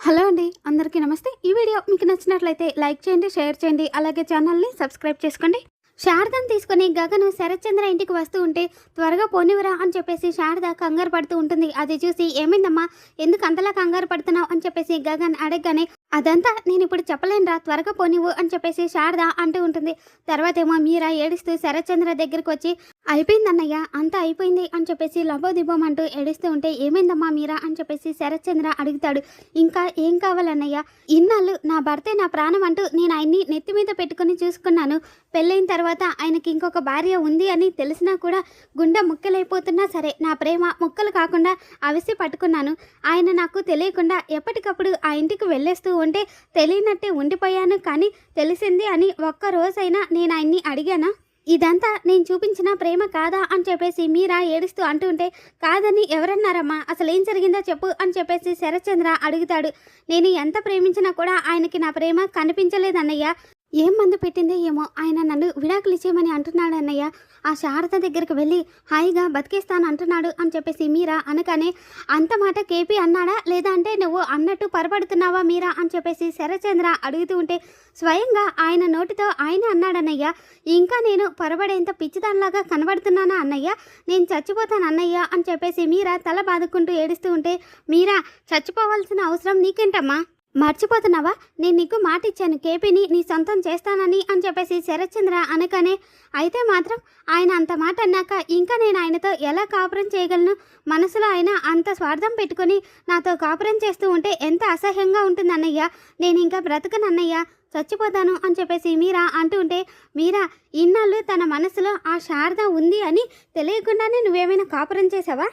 Hello అండి అందరికీ నమస్తే. ఈ వీడియో మీకు నచ్చినట్లయితే లైక్ చేయండి షేర్ చేయండి అలాగే ఛానల్ని సబ్స్క్రైబ్ చేసుకోండి. శారదను తీసుకుని గగను శరత్చంద్ర ఇంటికి వస్తూ ఉంటే త్వరగా పోనివరా అని చెప్పేసి శారద కంగారు పడుతూ ఉంటుంది. అది చూసి ఏమైందమ్మా? ఎందుకు అంతలా కంగారు పడుతున్నావు అని చెప్పేసి గగన్ అడగగానే అదంతా నేను ఇప్పుడు చెప్పలేనురా త్వరగా పోనివ్వు అని చెప్పేసి శారద అంటూ ఉంటుంది. తర్వాత ఏమో మీరా ఏడుస్తూ శరత్చంద్ర దగ్గరికి వచ్చి అయిపోయిందన్నయ్య అంతా అయిపోయింది అని చెప్పేసి లబోదిబోం అంటూ ఏడుస్తూ ఉంటే ఏమైందమ్మా మీరా? అని చెప్పేసి శరత్చంద్ర అడుగుతాడు. ఇంకా ఏం కావాలన్నయ్య? ఇన్నాళ్ళు నా భర్తే నా ప్రాణం అంటూ నేను ఆయన్ని నెత్తి మీద పెట్టుకుని చూసుకున్నాను. పెళ్ళైన తర్వాత ఆయనకి ఇంకొక భార్య ఉంది అని తెలిసినా కూడా గుండె ముక్కలైపోతున్నా సరే నా ప్రేమ ముక్కలు కాకుండా అవిసి పట్టుకున్నాను. ఆయన నాకు తెలియకుండా ఎప్పటికప్పుడు ఆ ఇంటికి వెళ్ళేస్తూ ఉంటే తెలియనట్టే ఉండిపోయాను. కానీ తెలిసింది అని ఒక్క రోజైనా నేను ఆయన్ని అడిగానా? ఇదంతా నేను చూపించిన ప్రేమ కాదా అని చెప్పేసి మీరా ఏడుస్తూ అంటుంటే కాదని ఎవరన్నారమ్మా? అసలు ఏం జరిగిందో చెప్పు అని చెప్పేసి శరత్చంద్ర అడుగుతాడు. నేను ఎంత ప్రేమించినా కూడా ఆయనకి నా ప్రేమ కనిపించలేదన్నయ్య. ఏం మందు పెట్టిందే ఏమో? ఆయన నన్ను విడాకులు ఇచ్చేయమని అంటున్నాడు అన్నయ్య ఆ శారద దగ్గరికి వెళ్ళి హాయిగా బతికేస్తాను అంటున్నాడు అని చెప్పేసి మీరా అనగానే అంత మాట కేపీ అన్నాడా? లేదా అంటే నువ్వు అన్నట్టు పొరపడుతున్నావా మీరా అని చెప్పేసి శరచంద్ర అడుగుతూ ఉంటే స్వయంగా ఆయన నోటితో ఆయన అన్నాడన్నయ్య ఇంకా నేను పొరబడేంత పిచ్చిదానిలాగా కనబడుతున్నానా అన్నయ్య? నేను చచ్చిపోతాను అన్నయ్య అని చెప్పేసి మీరా తల బాదుకుంటూ ఏడుస్తూ ఉంటే మీరా చచ్చిపోవాల్సిన అవసరం నీకేంటమ్మా? మర్చిపోతున్నావా? నేను నీకు మాట ఇచ్చాను కేపీని నీ సొంతం చేస్తానని అని చెప్పేసి శరత్చంద్ర అనగానే అయితే మాత్రం ఆయన అంత మాట అన్నాక ఇంకా నేను ఆయనతో ఎలా కాపురం చేయగలను? మనసులో ఆయన అంత స్వార్థం పెట్టుకొని నాతో కాపురం చేస్తూ ఉంటే ఎంత అసహ్యంగా ఉంటుంది అన్నయ్య నేను ఇంకా బ్రతకను అన్నయ్య చచ్చిపోతాను అని చెప్పేసి మీరా అంటూ ఉంటే మీరా ఇన్నాళ్ళు తన మనసులో ఆ శారద ఉంది అని తెలియకుండానే నువ్వేమైనా కాపురం చేసావా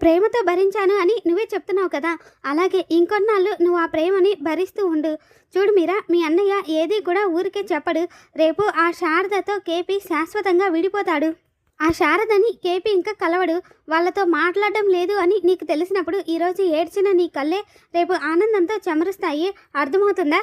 ప్రేమతో భరించాను అని నువ్వే చెప్తున్నావు కదా. అలాగే ఇంకొన్నాళ్ళు నువ్వు ఆ ప్రేమని భరిస్తూ ఉండు. చూడు మీరా మీ అన్నయ్య ఏది కూడా ఊరికే చెప్పడు. రేపు ఆ శారదతో కేపీ శాశ్వతంగా విడిపోతాడు. ఆ శారదని కేపీ ఇంకా కలవడు. వాళ్ళతో మాట్లాడడం లేదు అని నీకు తెలిసినప్పుడు ఈరోజు ఏడ్చిన నీ కళ్ళే రేపు ఆనందంతో చెమరుస్తాయి. అర్థమవుతుందా?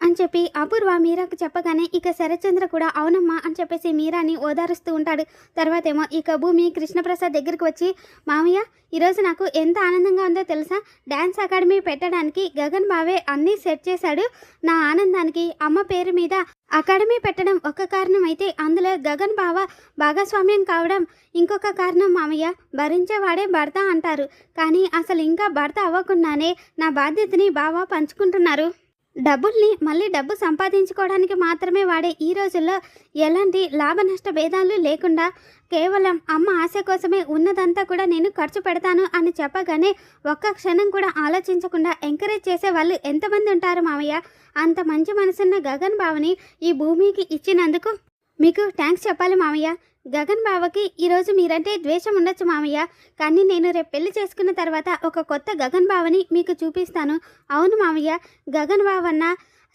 అని చెప్పి అపూర్వ మీరాకు చెప్పగానే ఇక శరత్చంద్ర కూడా అవునమ్మా అని చెప్పేసి మీరాని ఓదారుస్తూ ఉంటాడు. తర్వాత ఏమో ఇక భూమి కృష్ణప్రసాద్ దగ్గరికి వచ్చి మామయ్య ఈరోజు నాకు ఎంత ఆనందంగా ఉందో తెలుసా? డ్యాన్స్ అకాడమీ పెట్టడానికి గగన్ బావే అన్నీ సెట్ చేశాడు. నా ఆనందానికి అమ్మ పేరు మీద అకాడమీ పెట్టడం ఒక కారణం అయితే అందులో గగన్ బావ భాగస్వామ్యం కావడం ఇంకొక కారణం మామయ్య. భరించేవాడే భర్త అంటారు. కానీ అసలు ఇంకా భర్త అవ్వకుండానే నా బాధ్యతని బావ పంచుకుంటున్నారు. డబ్బుల్ని మళ్ళీ డబ్బు సంపాదించుకోవడానికి మాత్రమే వాడే ఈ రోజుల్లో ఎలాంటి లాభ నష్ట భేదాలు లేకుండా కేవలం అమ్మ ఆశ కోసమే ఉన్నదంతా కూడా నేను ఖర్చు పెడతాను అని చెప్పగానే ఒక్క క్షణం కూడా ఆలోచించకుండా ఎంకరేజ్ చేసే వాళ్ళు ఎంతమంది ఉంటారు మామయ్య అంత మంచి మనసున్న గగన్ బావని ఈ భూమికి ఇచ్చినందుకు మీకు థ్యాంక్స్ చెప్పాలి మామయ్య గగన్ బావకి ఈరోజు మీరంటే ద్వేషం ఉండొచ్చు మామయ్య. కానీ నేను రేపు పెళ్ళి చేసుకున్న తర్వాత ఒక కొత్త గగన్ బావని మీకు చూపిస్తాను. అవును మామయ్య గగన్ బావన్న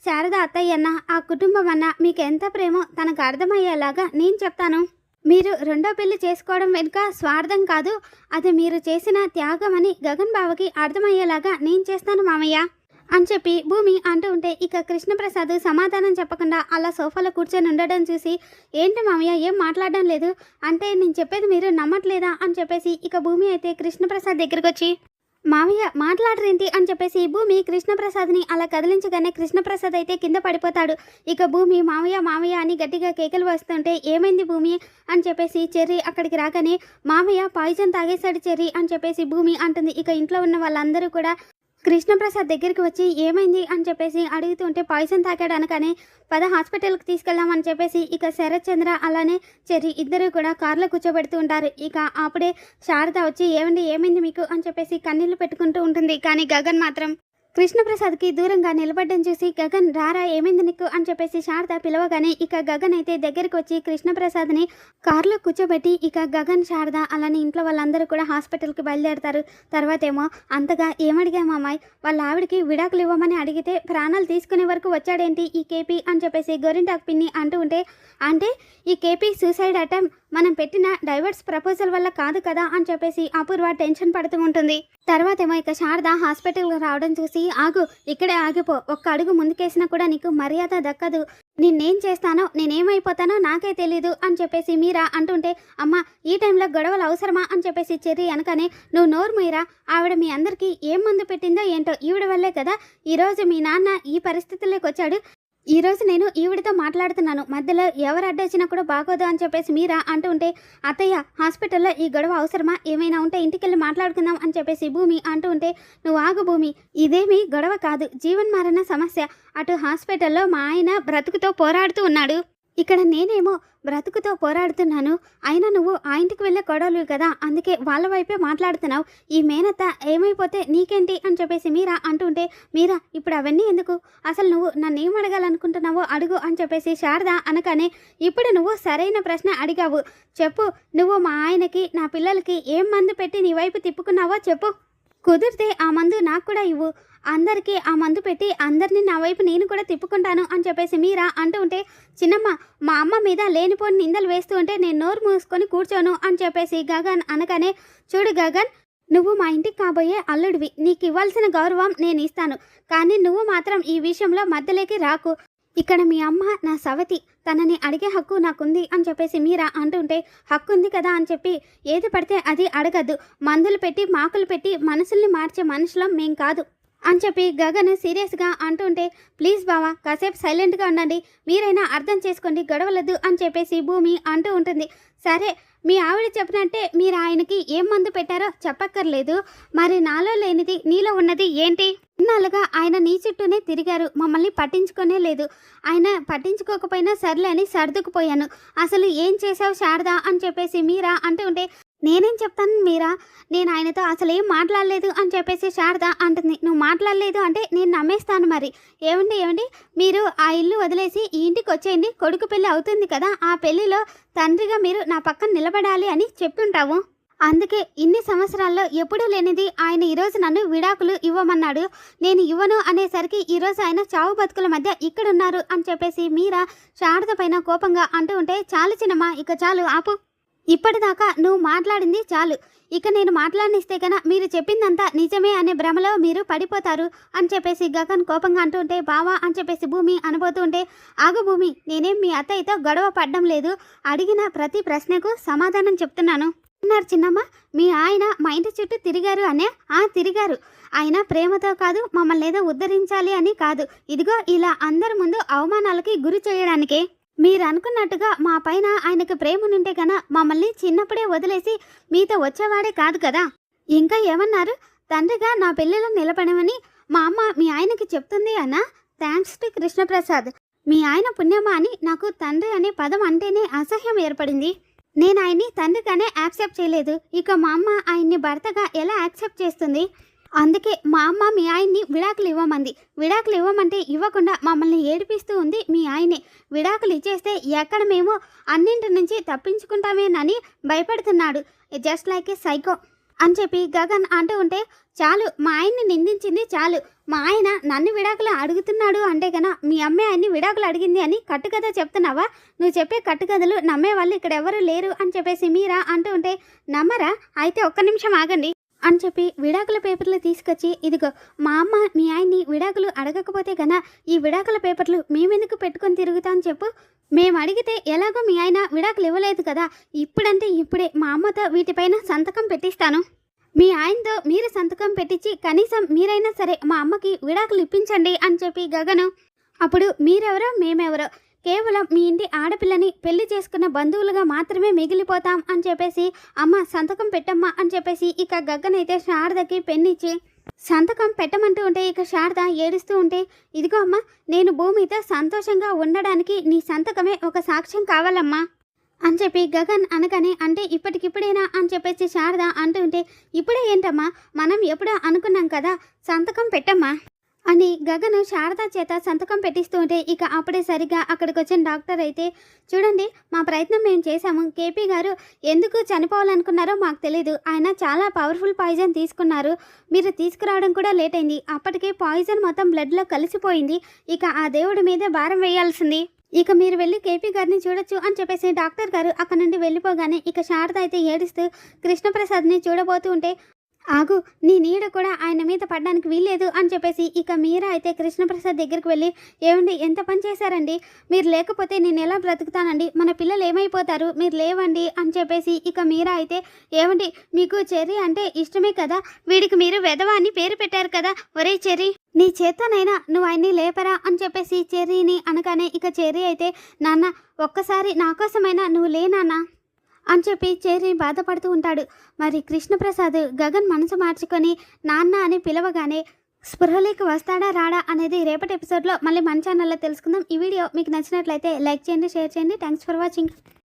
శారద అత్తయ్య అన్న ఆ కుటుంబం అన్న మీకు ఎంత ప్రేమో తనకు అర్థమయ్యేలాగా నేను చెప్తాను. మీరు రెండో పెళ్ళి చేసుకోవడం వెనుక స్వార్థం కాదు. అది మీరు చేసిన త్యాగం అని గగన్ బావకి అర్థమయ్యేలాగా నేను చేస్తాను మామయ్య. అని చెప్పి భూమి అంటూ ఉంటే ఇక కృష్ణప్రసాద్ సమాధానం చెప్పకుండా అలా సోఫాలో కూర్చొని ఉండడం చూసి ఏంటి మామయ్య ఏం మాట్లాడడం లేదు? అంటే నేను చెప్పేది మీరు నమ్మట్లేదా? అని చెప్పేసి ఇక భూమి అయితే కృష్ణప్రసాద్ దగ్గరికి వచ్చి మామయ్య మాట్లాడరేంటి? అని చెప్పేసి భూమి కృష్ణప్రసాద్ని అలా కదిలించగానే కృష్ణప్రసాద్ అయితే కింద పడిపోతాడు. ఇక భూమి మామయ్య మామయ్య అని గట్టిగా కేకలు వస్తుంటే ఏమైంది భూమి? అని చెప్పేసి చెర్రీ అక్కడికి రాగానే మామయ్య పాయిజన్ తాగేశాడు చెర్రీ అని చెప్పేసి భూమి అంటుంది. ఇక ఇంట్లో ఉన్న వాళ్ళందరూ కూడా కృష్ణప్రసాద్ దగ్గరికి వచ్చి ఏమైంది? అని చెప్పేసి అడుగుతుంటే పాయిజన్ తాకాడు అనగానే పద హాస్పిటల్కి తీసుకెళ్దామని చెప్పేసి ఇక శరత్ చంద్ర అలానే చెర్రి ఇద్దరు కూడా కార్లో కూర్చోబెడుతూ ఉంటారు. ఇక అప్పుడే శారద వచ్చి ఏమండి ఏమైంది మీకు? అని చెప్పేసి కన్నీళ్ళు పెట్టుకుంటూ ఉంటుంది. కానీ గగన్ మాత్రం కృష్ణప్రసాద్కి దూరంగా నిలబడ్డం చూసి గగన్ రారా ఏమైంది నీకు? అని చెప్పేసి శారద పిలవగానే ఇక గగన్ అయితే దగ్గరికి వచ్చి కృష్ణప్రసాద్ని కారులో కూర్చోబెట్టి ఇక గగన్ శారద అలానే ఇంట్లో వాళ్ళందరూ కూడా హాస్పిటల్కి బయలుదేరతారు. తర్వాత ఏమో అంతగా ఏమడిగా అమ్మాయి వాళ్ళ ఆవిడకి విడాకులు ఇవ్వమని అడిగితే ప్రాణాలు తీసుకునే వరకు వచ్చాడేంటి ఈ కేపీ? అని చెప్పేసి గోరింటాకు పిన్ని అంటూ ఉంటే అంటే ఈ కేపీ సూసైడ్ అటెంప్ట్ మనం పెట్టిన డైవర్స్ ప్రపోజల్ వల్ల కాదు కదా అని చెప్పేసి అపూర్వ టెన్షన్ పడుతూ ఉంటుంది. తర్వాత ఏమో ఇక శారద హాస్పిటల్కి రావడం చూసి ఆగు ఇక్కడే ఆగిపో ఒక్క అడుగు ముందుకేసినా కూడా నీకు మర్యాద దక్కదు. నిన్నేం చేస్తానో నేనేమైపోతానో నాకే తెలీదు అని చెప్పేసి మీరా అంటుంటే అమ్మ ఈ టైంలో గొడవలు అవసరమా? అని చెప్పేసి చెర్రి అనకనే నువ్వు నోరు మీరా ఆవిడ మీ అందరికీ ఏం మందు పెట్టిందో ఏంటో ఈవిడ వల్లే కదా ఈరోజు మీ నాన్న ఈ పరిస్థితుల్లోకి వచ్చాడు. ఈ రోజు నేను ఈవిడితో మాట్లాడుతున్నాను. మధ్యలో ఎవరు అడ్డొచ్చినా కూడా బాగోదు అని చెప్పేసి మీరా అంటుంటే అత్తయ్య హాస్పిటల్లో ఈ గొడవ అవసరమా? ఏమైనా ఉంటే ఇంటికెళ్ళి మాట్లాడుకుందాం అని చెప్పేసి భూమి అంటూ ఉంటే నువ్వు ఆగు భూమి ఇదేమి గొడవ కాదు. జీవన్మరణ సమస్య. అటు హాస్పిటల్లో మా ఆయన బ్రతుకుతో పోరాడుతూ ఉన్నాడు. ఇక్కడ నేనేమో బ్రతుకుతో పోరాడుతున్నాను. అయినా నువ్వు ఆ ఇంటికి వెళ్ళే కొడవలు కదా అందుకే వాళ్ళ వైపే మాట్లాడుతున్నావు. ఈ మేనత్త ఏమైపోతే నీకేంటి అని చెప్పేసి మీరా అంటుంటే మీరా ఇప్పుడు అవన్నీ ఎందుకు? అసలు నువ్వు నన్ను ఏం అడగాలనుకుంటున్నావో అడుగు అని చెప్పేసి శారద అనగానే ఇప్పుడు నువ్వు సరైన ప్రశ్న అడిగావు. చెప్పు నువ్వు మా ఆయనకి నా పిల్లలకి ఏం మందు పెట్టి నీ వైపు తిప్పుకున్నావో చెప్పు. కుదిరితే ఆ మందు నాకు కూడా ఇవ్వు. అందరికీ ఆ మందు పెట్టి అందరినీ నా వైపు నేను కూడా తిప్పుకుంటాను అని చెప్పేసి మీరా అంటూ ఉంటే చిన్నమ్మ మా అమ్మ మీద లేనిపోని నిందలు వేస్తూ ఉంటే నేను నోరు మూసుకొని కూర్చోను అని చెప్పేసి గగన్ అనగానే చూడు గగన్ నువ్వు మా ఇంటికి కాబోయే అల్లుడివి. నీకు ఇవ్వాల్సిన గౌరవం నేను ఇస్తాను. కానీ నువ్వు మాత్రం ఈ విషయంలో మధ్యలోకి రాకు. ఇక్కడ మీ అమ్మ నా సవతి తనని అడిగే హక్కు నాకుంది అని చెప్పేసి మీరా అంటుంటే హక్కు ఉంది కదా అని చెప్పి ఏది పడితే అది అడగద్దు. మందులు పెట్టి మాకులు పెట్టి మనసుల్ని మార్చే మనుషులం మేం కాదు అని చెప్పి గగన్ సీరియస్గా అంటుంటే ప్లీజ్ బావా కాసేపు సైలెంట్గా ఉండండి. మీరైనా అర్థం చేసుకోండి గొడవలద్దు అని చెప్పేసి భూమి అంటూ ఉంటుంది. సరే మీ ఆవిడ చెప్పినట్టే మీరు ఆయనకి ఏం మందు పెట్టారో చెప్పక్కర్లేదు. మరి నాలో లేనిది నీలో ఉన్నది ఏంటి? ఇన్నాళ్ళుగా ఆయన నీ చుట్టూనే తిరిగారు. మమ్మల్ని పట్టించుకోనే లేదు. ఆయన పట్టించుకోకపోయినా సర్లే అని సర్దుకుపోయాను. అసలు ఏం చేశావు శారదా అని చెప్పేసి మీరా అంటూ ఉంటే నేనేం చెప్తాను మీరా? నేను ఆయనతో అసలు ఏం మాట్లాడలేదు అని చెప్పేసి శారద అంటుంది. నువ్వు మాట్లాడలేదు అంటే నేను నమ్మేస్తాను మరి. ఏమండి ఏమండి? మీరు ఆ ఇల్లు వదిలేసి ఈ ఇంటికి వచ్చేయండి. కొడుకు పెళ్ళి అవుతుంది కదా. ఆ పెళ్ళిలో తండ్రిగా మీరు నా పక్కన నిలబడాలి అని చెప్తుంటావు. అందుకే ఇన్ని సంవత్సరాల్లో ఎప్పుడూ లేనిది ఆయన ఈరోజు నన్ను విడాకులు ఇవ్వమన్నాడు. నేను ఇవ్వను అనేసరికి ఈరోజు ఆయన చావు బతుకుల మధ్య ఇక్కడున్నారు అని చెప్పేసి మీరా శారద పైన కోపంగా అంటూ ఉంటే చాలు చిన్నమ్మా ఇక చాలు ఆపు. ఇప్పటిదాకా నువ్వు మాట్లాడింది చాలు. ఇక నేను మాట్లాడినిస్తే కన్నా మీరు చెప్పిందంతా నిజమే అనే భ్రమలో మీరు పడిపోతారు అని చెప్పేసి గగన్ కోపంగా అంటూ ఉంటే బావా అని చెప్పేసి భూమి అనబోతూ ఉంటే ఆగు భూమి నేనేం మీ అత్తయ్యతో గొడవ పడడం లేదు. అడిగిన ప్రతి ప్రశ్నకు సమాధానం చెప్తున్నాను. అన్నారు చిన్నమ్మ. మీ ఆయన మా ఇంటి చుట్టూ తిరిగారు అనే? ఆ తిరిగారు. ఆయన ప్రేమతో కాదు మమ్మల్ని ఏదో ఉద్ధరించాలి అని కాదు. ఇదిగో ఇలా అందరి ముందు అవమానాలకి గురి చేయడానికే. మీరు అనుకున్నట్టుగా మా పైన ఆయనకు ప్రేమ ఉంటే కన మమ్మల్ని చిన్నప్పుడే వదిలేసి మీతో వచ్చేవాడే కాదు కదా? ఇంకా ఏమన్నారు? తండ్రిగా నా పిల్లలు నిలబడమని మా అమ్మ మీ ఆయనకి చెప్తుంది అన్న? Thanks to Krishnaprasad. మీ ఆయన పుణ్యమా అని నాకు తండ్రి అనే పదం అంటేనే అసహ్యం ఏర్పడింది. నేను ఆయన్ని తండ్రిగానే యాక్సెప్ట్ చేయలేదు. ఇక మా అమ్మ ఆయన్ని భర్తగా ఎలా యాక్సెప్ట్ చేస్తుంది? అందుకే మా అమ్మ మీ ఆయన్ని విడాకులు ఇవ్వమంది. విడాకులు ఇవ్వమంటే ఇవ్వకుండా మమ్మల్ని ఏడిపిస్తూ ఉంది మీ ఆయనే. విడాకులు ఇచ్చేస్తే ఎక్కడ మేము అన్నింటి నుంచి తప్పించుకుంటామేనని భయపడుతున్నాడు. Just like a psycho. అని చెప్పి గగన్ అంటూ ఉంటే చాలు మా ఆయన్ని నిందించింది చాలు. మా ఆయన నన్ను విడాకులు అడుగుతున్నాడు అంటే గన మీ అమ్మాయి ఆయన్ని విడాకులు అడిగింది అని కట్టుకథ చెప్తున్నావా? నువ్వు చెప్పే కట్టుకథలు నమ్మే వాళ్ళు ఇక్కడ ఎవరు లేరు అని చెప్పేసి మీరా అంటూ ఉంటే నమ్మరా? అయితే ఒక్క నిమిషం ఆగండి. అని చెప్పి విడాకుల పేపర్లు తీసుకొచ్చి ఇదిగో మా అమ్మ మీ ఆయన్ని విడాకులు అడగకపోతే గన ఈ విడాకుల పేపర్లు మేమెందుకు పెట్టుకొని తిరుగుతాం చెప్పు. మేము అడిగితే ఎలాగో మీ ఆయన విడాకులు ఇవ్వలేదు కదా ఇప్పుడంటే ఇప్పుడే మా అమ్మతో వీటిపైన సంతకం పెట్టిస్తాను. మీ ఆయనతో మీరు సంతకం పెట్టించి కనీసం మీరైనా సరే మా అమ్మకి విడాకులు ఇప్పించండి అని చెప్పి గగను. అప్పుడు మీరెవరో మేమెవరో కేవలం మీ ఇంటి ఆడపిల్లని పెళ్ళి చేసుకున్న బంధువులుగా మాత్రమే మిగిలిపోతాం అని చెప్పేసి అమ్మ సంతకం పెట్టమ్మా అని చెప్పేసి ఇక గగ్గనైతే శారదకి పెన్నిచ్చి సంతకం పెట్టమంటూ ఉంటే ఇక శారద ఏడుస్తూ ఉంటే ఇదిగో అమ్మ నేను భూమితో సంతోషంగా ఉండడానికి నీ సంతకమే ఒక సాక్ష్యం కావాలమ్మా అని చెప్పి గగన్ అనగానే అంటే ఇప్పటికిప్పుడేనా? అని చెప్పేసి శారద అంటూ ఉంటే ఇప్పుడే ఏంటమ్మా? మనం ఎప్పుడో అనుకున్నాం కదా సంతకం పెట్టమ్మా. అని గగన్ శారద చేత సంతకం పెట్టిస్తూ ఉంటే ఇక అప్పుడే సరిగా అక్కడికి వచ్చిన డాక్టర్ అయితే చూడండి మా ప్రయత్నం మేము చేశాము. కేపీ గారు ఎందుకు చనిపోవాలనుకున్నారో మాకు తెలియదు ఆయన చాలా పవర్ఫుల్ పాయిజన్ తీసుకున్నారు. మీరు తీసుకురావడం కూడా లేట్ అయింది. అప్పటికే పాయిజన్ మొత్తం బ్లడ్లో కలిసిపోయింది. ఇక ఆ దేవుడి మీదే భారం వేయాల్సింది. ఇక మీరు వెళ్ళి కేపీ గారిని చూడొచ్చు అని చెప్పేసి డాక్టర్ గారు అక్కడ నుండి వెళ్ళిపోగానే ఇక శారద అయితే ఏడుస్తూ కృష్ణప్రసాద్ని చూడబోతూ ఉంటే ఆగు నీ నీడ కూడా ఆయన మీద పడడానికి వీల్లేదు అని చెప్పేసి ఇక మీరా అయితే కృష్ణప్రసాద్ దగ్గరికి వెళ్ళి ఏమండి ఎంత పని చేశారండి? మీరు లేకపోతే నేను ఎలా బ్రతుకుతానండి? మన పిల్లలు ఏమైపోతారు? మీరు లేవండి అని చెప్పేసి ఇక మీరా అయితే ఏమండి మీకు చెర్రీ అంటే ఇష్టమే కదా? వీడికి మీరు వెధవ అని పేరు పెట్టారు కదా? ఒరే చెర్రీ నీ చేతనైనా నువ్వు ఆయన్ని లేపరా? అని చెప్పేసి చెర్రీని అనగానే ఇక చెర్రీ అయితే నాన్న ఒక్కసారి నా కోసమైనా నువ్వు లే అని చెప్పి చెర్రీ బాధపడుతూ ఉంటాడు. మరి కృష్ణప్రసాద్ గగన్ మనసు మార్చుకొని నాన్న అని పిలవగానే స్పృహలోకి వస్తాడా రాడా అనేది రేపటి ఎపిసోడ్లో మళ్ళీ మన ఛానల్లో తెలుసుకుందాం. ఈ వీడియో మీకు నచ్చినట్లయితే లైక్ చేయండి షేర్ చేయండి. Thanks for watching